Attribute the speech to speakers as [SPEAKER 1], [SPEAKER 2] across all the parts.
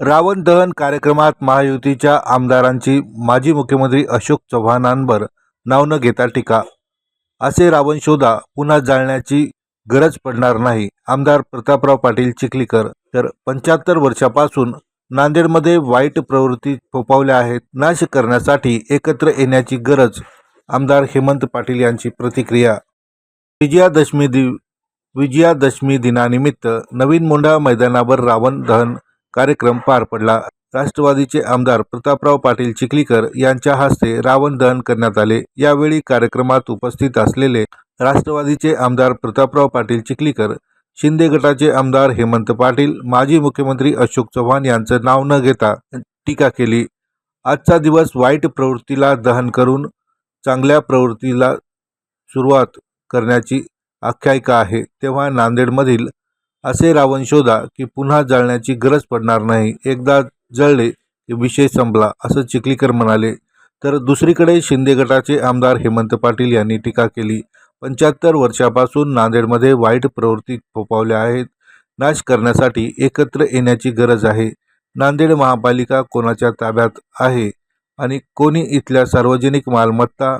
[SPEAKER 1] रावण दहन कार्यक्रमात महायुतीच्या आमदारांची माजी मुख्यमंत्री अशोक चव्हाणांवर नाव न घेता टीका. असे रावण शोधा पुन्हा जाळण्याची गरज पडणार नाही. आमदार प्रतापराव पाटील चिखलीकर तर पंच्याहत्तर वर्षापासून नांदेडमध्ये वाईट प्रवृत्ती फोपावल्या आहेत. नाश करण्यासाठी एकत्र येण्याची गरज आमदार हेमंत पाटील यांची प्रतिक्रिया. विजयादशमी दि विजयादशमी दिनानिमित्त नवीन मोंढा मैदानावर रावण दहन कार्यक्रम पार पडला. राष्ट्रवादीचे आमदार प्रतापराव पाटील चिखलीकर यांच्या हस्ते रावण दहन करण्यात आले. यावेळी कार्यक्रमात उपस्थित असलेले राष्ट्रवादीचे आमदार प्रतापराव पाटील चिखलीकर शिंदे गटाचे आमदार हेमंत पाटील माजी मुख्यमंत्री अशोक चव्हाण यांचं नाव न घेता टीका केली. आजचा दिवस वाईट प्रवृत्तीला दहन करून चांगल्या प्रवृत्तीला सुरुवात करण्याची आख्यायिका आहे. तेव्हा नांदेडमधील असे रावण शोधा की पुन्हा जळण्याची गरज पडणार नाही. एकदा जळले की विषय संपला असं चिखलीकर म्हणाले. तर दुसरीकडे शिंदे गटाचे आमदार हेमंत पाटील यांनी टीका केली. पंच्याहत्तर वर्षापासून नांदेडमध्ये वाईट प्रवृत्ती फोपावल्या आहेत. नाश करण्यासाठी एकत्र येण्याची गरज आहे. नांदेड महापालिका कोणाच्या ताब्यात आहे आणि कोणी इथल्या सार्वजनिक मालमत्ता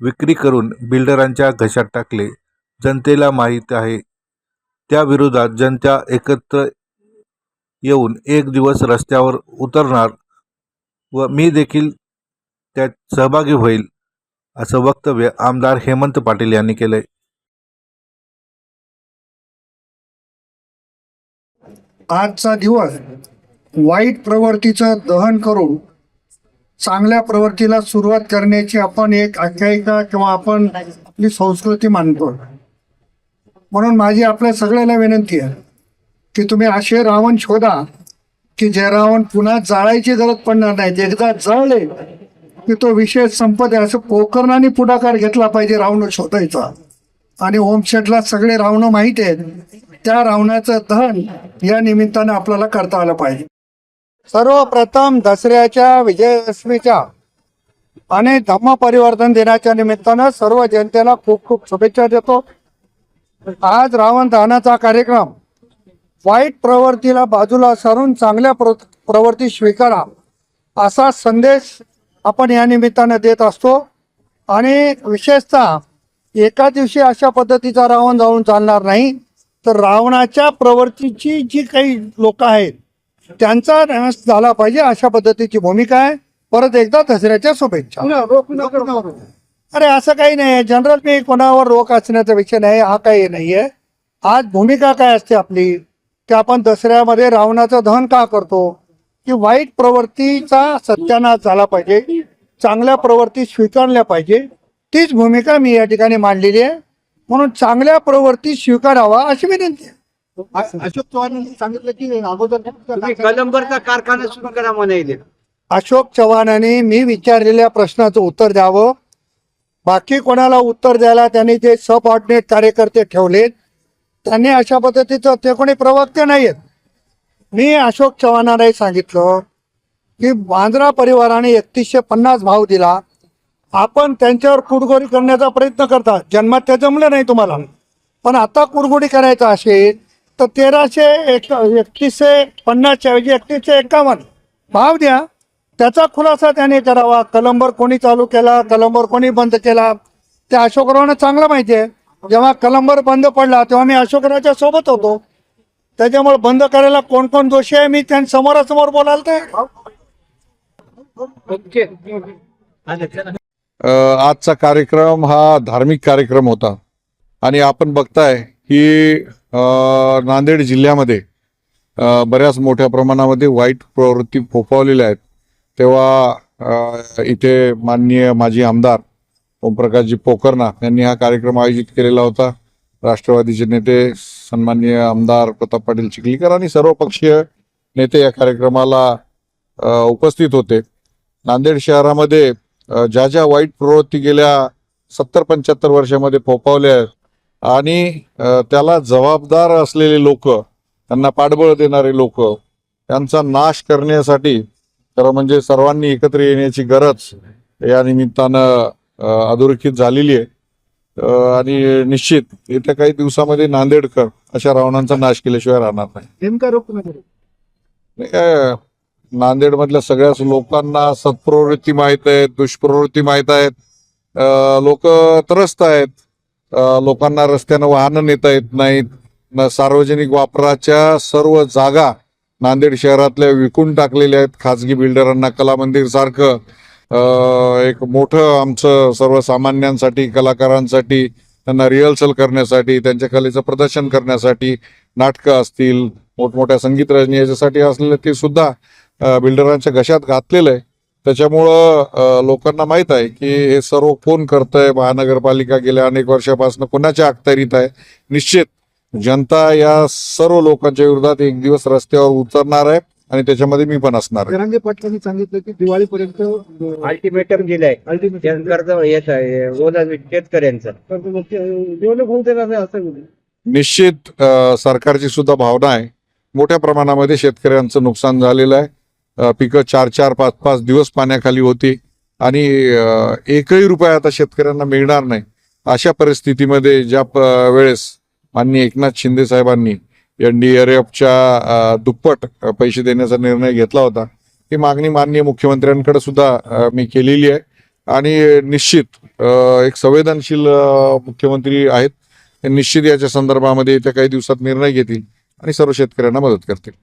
[SPEAKER 1] विक्री करून बिल्डरांच्या घशात टाकले? जनतेला माहीत आहे त्या विरोधात जनता एकत्र येऊन एक दिवस रस्त्यावर उतरणार व मी देखील त्यात सहभागी होईल असं वक्तव्य आमदार हेमंत पाटील यांनी केलंय.
[SPEAKER 2] आजचा दिवस वाईट प्रवृत्तीचं दहन करून चांगल्या प्रवृत्तीला सुरुवात करण्याची आपण एक आख्यायिका किंवा आपण आपली संस्कृती मानतो. म्हणून माझी आपल्या सगळ्याला विनंती आहे की तुम्ही असे रावण शोधा की जे रावण पुन्हा जाळायची गरज पडणार नाही. एकदा जळले की तो विषय संपत आहे. असं पोकरणाने पुढाकार घेतला पाहिजे रावण शोधायचा. आणि ओमशेटला सगळे रावणं माहीत आहेत. त्या रावणाचं दहन या निमित्तानं आपल्याला करता आलं पाहिजे. सर्वप्रथम दसऱ्याच्या विजयादशमीच्या आणि धम्म परिवर्तन दिनाच्या निमित्तानं सर्व जनतेला खूप खूप शुभेच्छा देतो. आज रावण दहनाचा कार्यक्रम. वाईट प्रवृत्तीला बाजूला सारून चांगल्या प्र प्रवृत्ती स्वीकारा असा संदेश आपण या निमित्तानं देत असतो. आणि विशेषतः एका दिवशी अशा पद्धतीचा रावण जाऊन चालणार नाही तर रावणाच्या प्रवृत्तीची जी काही लोक आहेत त्यांचा नाश झाला पाहिजे अशा पद्धतीची भूमिका आहे. परत एकदा दसऱ्याच्या शुभेच्छा. अरे असं काही नाही. जनरल मी कोणावर रोख असण्याचा विषय नाही. हा काही नाहीये. आज भूमिका काय असते आपली? की आपण दसऱ्यामध्ये रावणाचं दहन का करतो? की वाईट प्रवृत्तीचा सत्यानाश झाला पाहिजे. चांगल्या प्रवृत्ती स्वीकारल्या पाहिजे. तीच भूमिका मी या ठिकाणी मांडलेली आहे. म्हणून चांगल्या प्रवृत्ती स्वीकारावा अशी विनंती आहे. अशोक चव्हाणांनी सांगितलं की अगोदर
[SPEAKER 3] तुम्ही कलंबरचा कारखाना सुरू करा म्हणायले
[SPEAKER 2] अशोक चव्हाणांनी मी विचारलेल्या प्रश्नाचं उत्तर द्यावं. बाकी कोणाला उत्तर द्यायला त्यांनी जे सबऑर्डिनेट कार्यकर्ते ठेवलेत त्यांनी अशा पद्धतीचं ते कोणी प्रवक्ते नाही आहेत मी अशोक चव्हाणांनाही सांगितलं की बांद्रा परिवाराने एकतीसशे पन्नास भाव दिला. आपण त्यांच्यावर कुडगोरी करण्याचा प्रयत्न करता. जन्मात ते जमलं नाही तुम्हाला. पण आता कुडगोडी करायचं असेल तर तेराशे एक एकतीसशे पन्नासच्या ऐवजी एकतीसशे एकावन्न. भाव द्या. त्याचा खुलासा त्याने करावा. कलंबर कोणी चालू केला कलंबर कोणी बंद केला? ते अशोकरावांना चांगलं माहिती आहे. जेव्हा कलंबर बंद पडला तेव्हा मी अशोकरावच्या सोबत होतो. त्याच्यामुळे बंद करायला कोण कोण दोषी आहे मी त्यांच्या समोरासमोर बोलाल ते
[SPEAKER 4] आजचा कार्यक्रम हा धार्मिक कार्यक्रम होता. आणि आपण बघताय की नांदेड जिल्ह्यामध्ये बऱ्याच मोठ्या प्रमाणामध्ये वाईट प्रवृत्ती फोफावलेल्या आहेत. तेव्हा इथे माननीय माजी आमदार ओमप्रकाशजी पोकर्णा यांनी हा कार्यक्रम आयोजित केलेला होता. राष्ट्रवादीचे नेते सन्माननीय आमदार प्रताप पाटील चिखलीकर आणि सर्व पक्षीय नेते या कार्यक्रमाला उपस्थित होते. नांदेड शहरामध्ये ज्या ज्या वाईट प्रवृत्ती गेल्या सत्तर पंच्याहत्तर वर्षामध्ये फोपावल्या आहेत आणि त्याला जबाबदार असलेले लोक त्यांना पाठबळ देणारे लोक त्यांचा नाश करण्यासाठी खरं म्हणजे सर्वांनी एकत्र येण्याची गरज या निमित्तानं अधोरेखित झालेली आहे. आणि निश्चित येत्या काही दिवसामध्ये नांदेडकर अशा रावणांचा नाश केल्याशिवाय राहणार नाही. अं, नांदेडमधल्या सगळ्याच लोकांना सत्प्रवृत्ती माहीत आहेत दुष्प्रवृत्ती माहीत आहेत. लोक त्रस्त आहेत. लोकांना रस्त्यानं वाहनं नेता येत नाहीत. न सार्वजनिक वापराच्या सर्व जागा नांदेड शहरातल्या विकून टाकलेल्या आहेत खाजगी बिल्डरांना कला मंदिर सारखं एक मोठं आमचं सर्वसामान्यांसाठी कलाकारांसाठी त्यांना रिहर्सल करण्यासाठी त्यांच्या कलेचं प्रदर्शन करण्यासाठी नाटकं असतील मोठमोठ्या संगीत रजनी याच्यासाठी असलेलं ते सुद्धा बिल्डरांच्या घशात घातलेलं आहे. त्याच्यामुळं लोकांना माहीत आहे की हे सर्व कोण करतंय? महानगरपालिका गेल्या अनेक वर्षापासून कोणाच्या अखत्यारीत आहे? निश्चित जनता या सर्व लोकांच्या विरोधात एक दिवस रस्त्यावर उतरणार आहे आणि त्याच्यामध्ये मी पण असणार आहे.
[SPEAKER 5] जरांगे पाटलांनी सांगितलं की दिवाळीपर्यंत
[SPEAKER 3] अल्टिमेटम दिलंय. येत आहे ओला शेतकऱ्यांचं.
[SPEAKER 5] निवडणूक होऊ देणार नाही असं
[SPEAKER 4] निश्चित अ, सरकारची सुद्धा भावना आहे. मोठ्या प्रमाणामध्ये शेतकऱ्यांचं नुकसान झालेलं आहे. अ, पिकं चार चार पाच पाच दिवस पाण्याखाली होती. आणि अ, एकही रुपया आता शेतकऱ्यांना मिळणार नाही. अशा परिस्थितीमध्ये ज्या प- वेळेस माननीय एकनाथ शिंदे साहेबांनी एफच्या दुप्पट पैसे देण्याचा निर्णय घेतला होता. ही मागणी माननीय मुख्यमंत्र्यांकडे सुद्धा मी केलेली आहे. आणि निश्चित एक संवेदनशील मुख्यमंत्री आहेत. निश्चित याच्या संदर्भामध्ये येत्या काही दिवसात निर्णय घेतील आणि सर्व शेतकऱ्यांना मदत करतील.